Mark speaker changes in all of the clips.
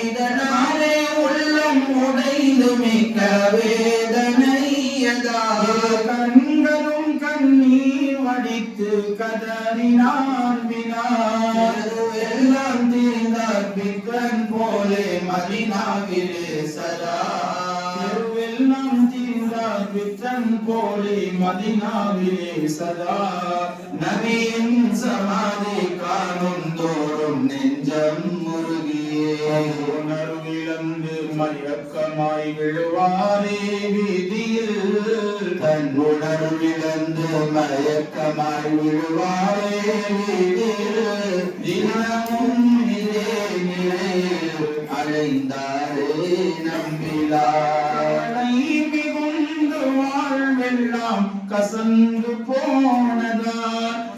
Speaker 1: இதனாலே உள்ளம் உடைந்து மிக்க வேதனையதா?
Speaker 2: கண்களும் கண்ணீர் வடித்து கதறினான்
Speaker 1: எல்லாம் தீர்ந்தார் பிக்கன் போலே மதினாவிலே சதா.
Speaker 2: தீர்ந்தார் போலி மதினாவிலே சதா.
Speaker 1: நபியின் சமாதி காணும் தோறும் நெஞ்சம் முருகியே.
Speaker 2: உணர்விழந்து மயக்கமாய் விழுவாரே வீதியில்.
Speaker 1: தன் உணர்விழந்து மயக்கமாய் விழுவாரே வீதியில். தினமும் நிலை நிலையில் அழைந்தாரே நம்பிலார்
Speaker 2: கசந்து கசந்து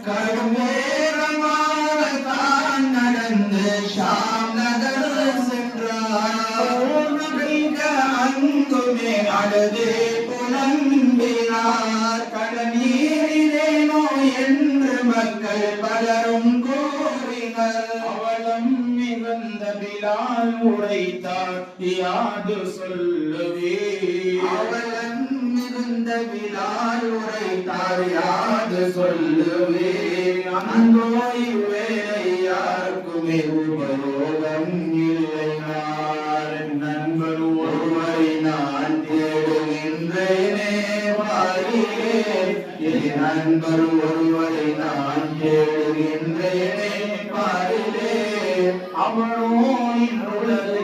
Speaker 2: கடும்
Speaker 1: கடுமேரமாக தான் நடந்து ஷாம் நகர் சென்றார். அங்குமே அழுதே புலம்பினார். கடநீரிலேனோ என்று மக்கள் பலரும் கூறினர்.
Speaker 2: அவலம் மிகுந்த பிலால் உரைத்தார் யாது சொல்லுவே.
Speaker 1: அவளன் மிகுந்த விழால் உரைத்தார் யாது சொல்லுவே அந்தோ இவ்வேளை யாருக்குமே உபயோகம் இல்லை நான் நண்பர் ஒருவரை நான் தேடுகின்றேனே வாரியே. என் நண்பர் ஒருவரை நான் தேடுகின்றேனே பாரிலே
Speaker 2: அவனோ உலகில்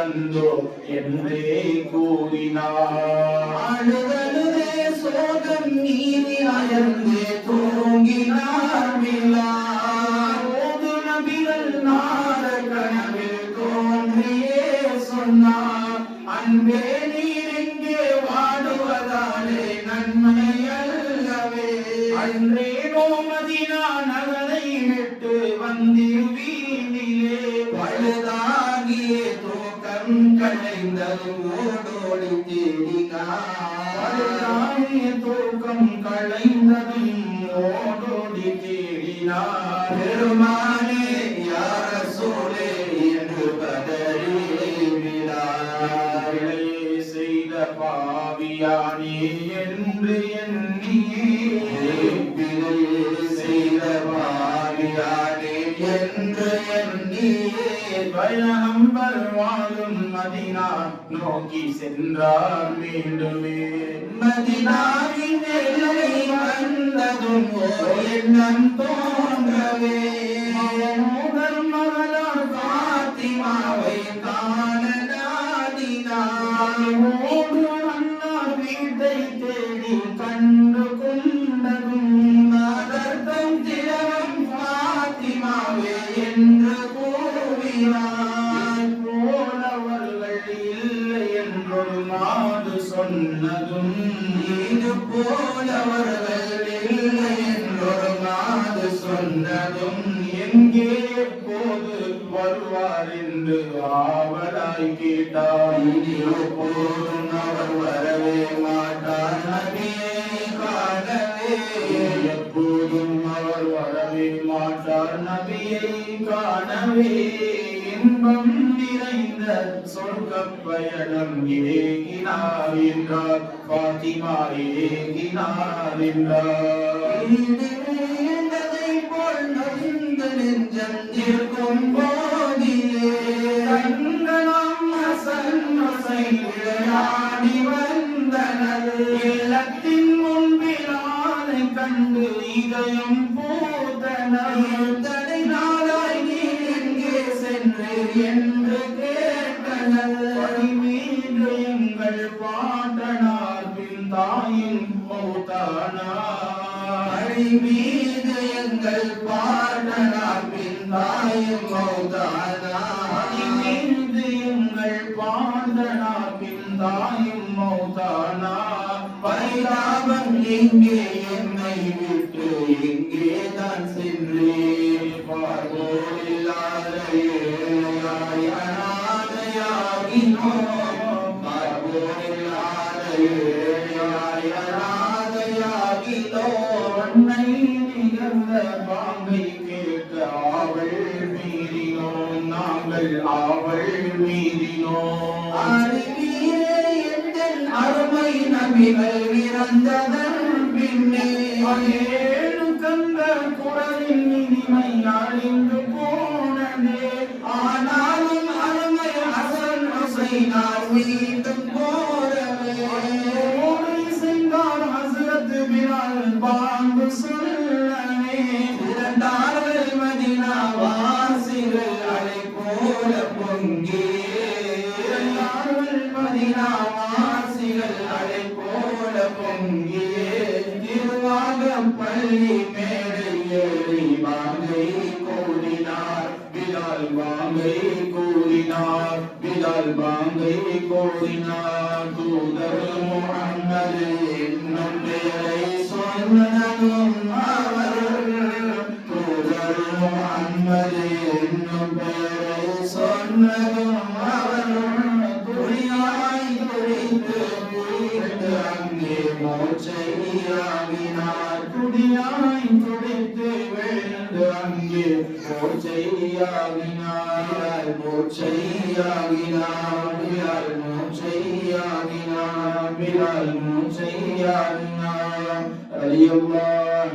Speaker 2: இல்லை அந்தோ என்றே கூறினார்.
Speaker 1: அழுதழுதே சோகம் மீறி அயர்ந்தே தூங்கினார் விழா தேடினார். பெருமானே யார சூழே என்று பதறி விழார்
Speaker 2: செய்த பாவியானே என்று எண்ணியே பயம்பர் வாழும் மதினா நோக்கி சென்றார் மீண்டுமே.
Speaker 1: மதினாவின் எல்லை வந்ததும் எண்ணம் தோன்றவே. முதல் மகளார் பாத்திமாவை காண நாடினார்
Speaker 2: ஓடு அண்ணார் வீட்டை தேடி கண்டு கொண்டதும்
Speaker 1: திலகம் பாத்திமாவே என்று கூறினார். வந்ததும்
Speaker 2: எங்கே எப்போது வருவார் என்று ஆவலாய் கேட்டான்
Speaker 1: இனியோ போதும் அவர் வரவே மாட்டார். நபியை காணவே
Speaker 2: எப்போதும் அவர் வரவே மாட்டார். நபியை காணவே இன்பம் நிறைந்த சொர்க்க பயணம் ஏகினார் என்றார். பாத்திமா ஏகினார் என்றார்.
Speaker 1: நெஞ்சம் இருக்கும் போதிலே
Speaker 2: கண்களாம் ஹசன் ஹுசைன் விளையாடி வந்தனர் இல்லத்தின் முன்பிலானை கண்டு இதயம் பூத்தனர்
Speaker 1: தடை நாளாய் நீ எங்கே சென்று
Speaker 2: எங்கள்
Speaker 1: பாடனார் பின் தாயும் மௌதானார்
Speaker 2: மீது எங்கள் பாண்டனார் பின் தாயும் மௌத்தானார்
Speaker 1: பரிதாபம் எங்கே என்னை விட்டு எங்கே தான் சென்றேன் பார்வோரில்லாத ஏழையாய் அனாதையாகினோம் பார்வோரில்லாத அருமை நபிகள் இறந்ததன் பின்னே.
Speaker 2: ஏழு கந்த குரலின் இனிமை அழிந்து போனதே.
Speaker 1: ஆனாலும் அருமை ஹசன் அசைனால் மீண்டும் பள்ளி வாங்கை கூடினார்
Speaker 2: பிலால் பாங்கை கூறினார் பிலால் பாங்கை கூறினார் தூதர் முகம்மது என்னும் பெயரை சொன்னதும் அவர் தூதர் முகம்மது என்னும் பெயரை சொன்னதும் அவர் துணியாய் அங்கே மோச்சையாகினார் விழுந்து அங்கே மூச்சையாகினார் மூச்சையாகினார் பிலால் மூச்சையாகினார் பிலால் மூச்சையாகினார் அலியல்லாஹ்